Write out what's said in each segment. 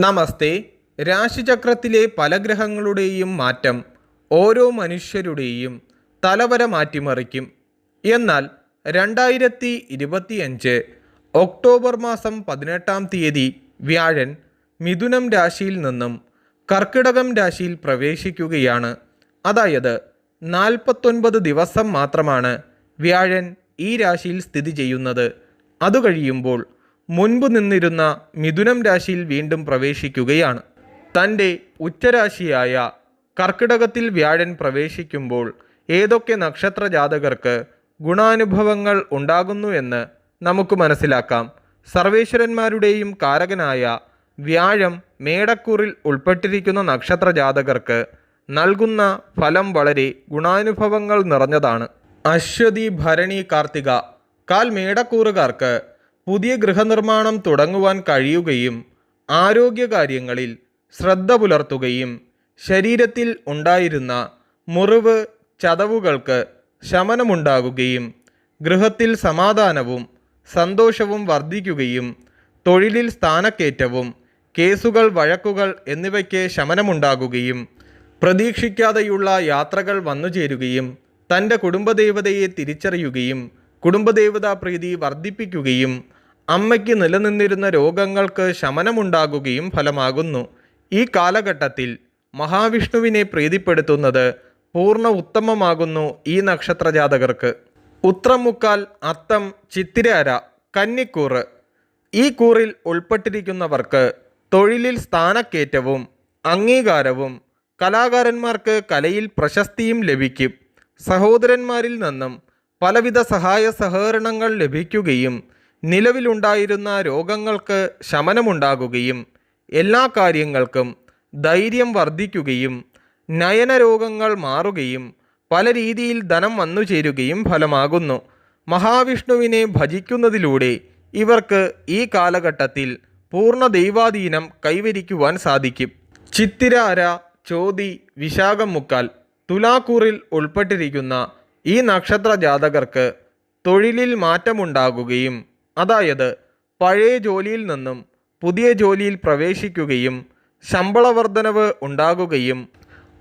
നമസ്തേ. രാശിചക്രത്തിലെ പല ഗ്രഹങ്ങളുടെയും മാറ്റം ഓരോ മനുഷ്യരുടെയും തലവര മാറ്റിമറിക്കും. എന്നാൽ രണ്ടായിരത്തി ഇരുപത്തിയഞ്ച് ഒക്ടോബർ മാസം പതിനെട്ടാം തീയതി വ്യാഴൻ മിഥുനം രാശിയിൽ നിന്നും കർക്കിടകം രാശിയിൽ പ്രവേശിക്കുകയാണ്. അതായത് നാൽപ്പത്തൊൻപത് ദിവസം മാത്രമാണ് വ്യാഴൻ ഈ രാശിയിൽ സ്ഥിതി ചെയ്യുന്നത്. അത് കഴിയുമ്പോൾ മുൻപ് നിന്നിരുന്ന മിഥുനം രാശിയിൽ വീണ്ടും പ്രവേശിക്കുകയാണ്. തന്റെ ഉച്ചരാശിയായ കർക്കിടകത്തിൽ വ്യാഴൻ പ്രവേശിക്കുമ്പോൾ ഏതൊക്കെ നക്ഷത്ര ജാതകർക്ക് ഗുണാനുഭവങ്ങൾ ഉണ്ടാകുന്നു എന്ന് നമുക്ക് മനസ്സിലാക്കാം. സർവേശ്വരന്മാരുടെയും കാരകനായ വ്യാഴം മേടക്കൂറിൽ ഉൾപ്പെട്ടിരിക്കുന്ന നക്ഷത്ര ജാതകർക്ക് നൽകുന്ന ഫലം വളരെ ഗുണാനുഭവങ്ങൾ നിറഞ്ഞതാണ്. അശ്വതി ഭരണി കാർത്തിക കാൽ മേടക്കൂറുകാർക്ക് പുതിയ ഗൃഹനിർമ്മാണം തുടങ്ങുവാൻ കഴിയുകയും ആരോഗ്യകാര്യങ്ങളിൽ ശ്രദ്ധ പുലർത്തുകയും ശരീരത്തിൽ ഉണ്ടായിരുന്ന മുറിവ് ചതവുകൾക്ക് ശമനമുണ്ടാകുകയും ഗൃഹത്തിൽ സമാധാനവും സന്തോഷവും വർദ്ധിക്കുകയും തൊഴിലിൽ സ്ഥാനക്കയറ്റവും കേസുകൾ വഴക്കുകൾ എന്നിവയ്ക്ക് ശമനമുണ്ടാകുകയും പ്രതീക്ഷിക്കാതെയുള്ള യാത്രകൾ വന്നുചേരുകയും തന്റെ കുടുംബദേവതയെ തിരിച്ചറിയുകയും കുടുംബദേവതാ പ്രീതി വർദ്ധിപ്പിക്കുകയും അമ്മയ്ക്ക് നിലനിന്നിരുന്ന രോഗങ്ങൾക്ക് ശമനമുണ്ടാകുകയും ഫലമാകുന്നു. ഈ കാലഘട്ടത്തിൽ മഹാവിഷ്ണുവിനെ പ്രീതിപ്പെടുത്തുന്നത് പൂർണ ഉത്തമമാകുന്നു ഈ നക്ഷത്ര ജാതകർക്ക് ഉത്രമുക്കാൽ അത്തം ചിത്തിരാര കന്നിക്കൂറ് ഈ കൂറിൽ ഉൾപ്പെട്ടിരിക്കുന്നവർക്ക് തൊഴിലിൽ സ്ഥാനക്കയറ്റവും അംഗീകാരവും കലാകാരന്മാർക്ക് കലയിൽ പ്രശസ്തിയും ലഭിക്കും. സഹോദരന്മാരിൽ നിന്നും പലവിധ സഹായ സഹകരണങ്ങൾ ലഭിക്കുകയും നിലവിലുണ്ടായിരുന്ന രോഗങ്ങൾക്ക് ശമനമുണ്ടാകുകയും എല്ലാ കാര്യങ്ങൾക്കും ധൈര്യം വർദ്ധിക്കുകയും നയനരോഗങ്ങൾ മാറുകയും പല രീതിയിൽ ധനം വന്നു ചേരുകയും ഫലമാകുന്നു. മഹാവിഷ്ണുവിനെ ഭജിക്കുന്നതിലൂടെ ഇവർക്ക് ഈ കാലഘട്ടത്തിൽ പൂർണ ദൈവാധീനം കൈവരിക്കുവാൻ സാധിക്കും. ചിത്തിരാര ചോതി വിശാഖം മുക്കാൽ തുലാക്കൂറിൽ ഉൾപ്പെട്ടിരിക്കുന്ന ഈ നക്ഷത്ര ജാതകർക്ക് തൊഴിലിൽ മാറ്റമുണ്ടാകുകയും അതായത് പഴയ ജോലിയിൽ നിന്നും പുതിയ ജോലിയിൽ പ്രവേശിക്കുകയും ശമ്പള വർധനവ് ഉണ്ടാകുകയും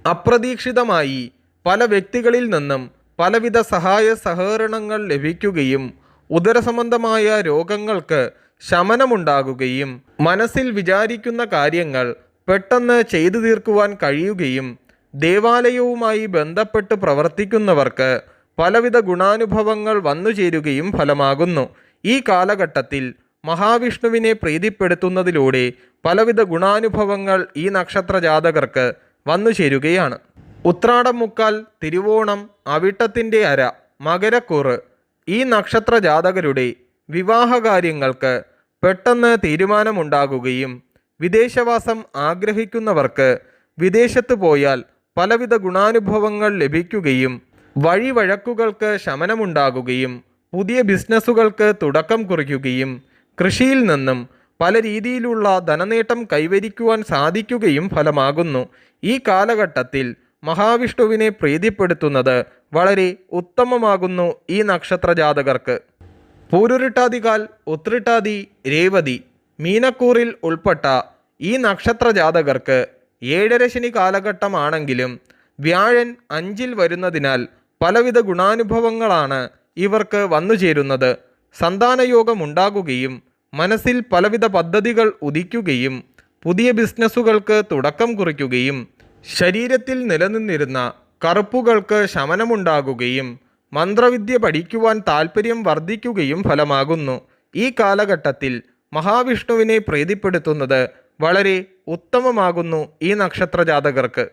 അപ്രതീക്ഷിതമായി പല വ്യക്തികളിൽ നിന്നും പലവിധ സഹായ സഹകരണങ്ങൾ ലഭിക്കുകയും ഉദരസംബന്ധമായ രോഗങ്ങൾക്ക് ശമനമുണ്ടാകുകയും മനസ്സിൽ വിചാരിക്കുന്ന കാര്യങ്ങൾ പെട്ടെന്ന് ചെയ്തു തീർക്കുവാൻ കഴിയുകയും ദേവാലയവുമായി ബന്ധപ്പെട്ട് പ്രവർത്തിക്കുന്നവർക്ക് പലവിധ ഗുണാനുഭവങ്ങൾ വന്നു ചേരുകയും ഫലമാകുന്നു. ഈ കാലഘട്ടത്തിൽ മഹാവിഷ്ണുവിനെ പ്രീതിപ്പെടുത്തുന്നതിലൂടെ പലവിധ ഗുണാനുഭവങ്ങൾ ഈ നക്ഷത്ര ജാതകർക്ക് വന്നു ചേരുകയാണ്. ഉത്രാടം മുക്കാൽ തിരുവോണം അവിട്ടത്തിന്റെ അര മകരക്കൂറ് ഈ നക്ഷത്ര ജാതകരുടെ വിവാഹകാര്യങ്ങൾക്ക് പെട്ടെന്ന് തീരുമാനമുണ്ടാകുകയും വിദേശവാസം ആഗ്രഹിക്കുന്നവർക്ക് വിദേശത്ത് പോയാൽ പലവിധ ഗുണാനുഭവങ്ങൾ ലഭിക്കുകയും വഴിവഴക്കുകൾക്ക് ശമനമുണ്ടാകുകയും പുതിയ ബിസിനസ്സുകൾക്ക് തുടക്കം കുറിക്കുകയും കൃഷിയിൽ നിന്നും പല രീതിയിലുള്ള ധനനേട്ടം കൈവരിക്കുവാൻ സാധിക്കുകയും ഫലമാകുന്നു. ഈ കാലഘട്ടത്തിൽ മഹാവിഷ്ണുവിനെ പ്രീതിപ്പെടുത്തുന്നത് വളരെ ഉത്തമമാകുന്നു ഈ നക്ഷത്ര ജാതകർക്ക് പൂരുരുട്ടാതികാൽ ഉത്രിട്ടാതി രേവതി മീനക്കൂറിൽ ഉൾപ്പെട്ട ഈ നക്ഷത്ര ജാതകർക്ക് ഏഴരശനി കാലഘട്ടമാണെങ്കിലും വ്യാഴൻ അഞ്ചിൽ വരുന്നതിനാൽ പലവിധ ഗുണാനുഭവങ്ങളാണ് ഇവർക്ക് വന്നു ചേരുന്നത് സന്താനയോഗമുണ്ടാകുകയും മനസ്സിൽ പലവിധ പദ്ധതികൾ ഉദിക്കുകയും പുതിയ ബിസിനസ്സുകൾക്ക് തുടക്കം കുറിക്കുകയും ശരീരത്തിൽ നിലനിന്നിരുന്ന കറുപ്പുകൾക്ക് ശമനമുണ്ടാകുകയും മന്ത്രവിദ്യ പഠിക്കുവാൻ താൽപ്പര്യം വർദ്ധിക്കുകയും ഫലമാകുന്നു. ഈ കാലഘട്ടത്തിൽ മഹാവിഷ്ണുവിനെ പ്രീതിപ്പെടുത്തുന്നത് വളരെ ഉത്തമമാകുന്നു ഈ നക്ഷത്ര ജാതകർക്ക്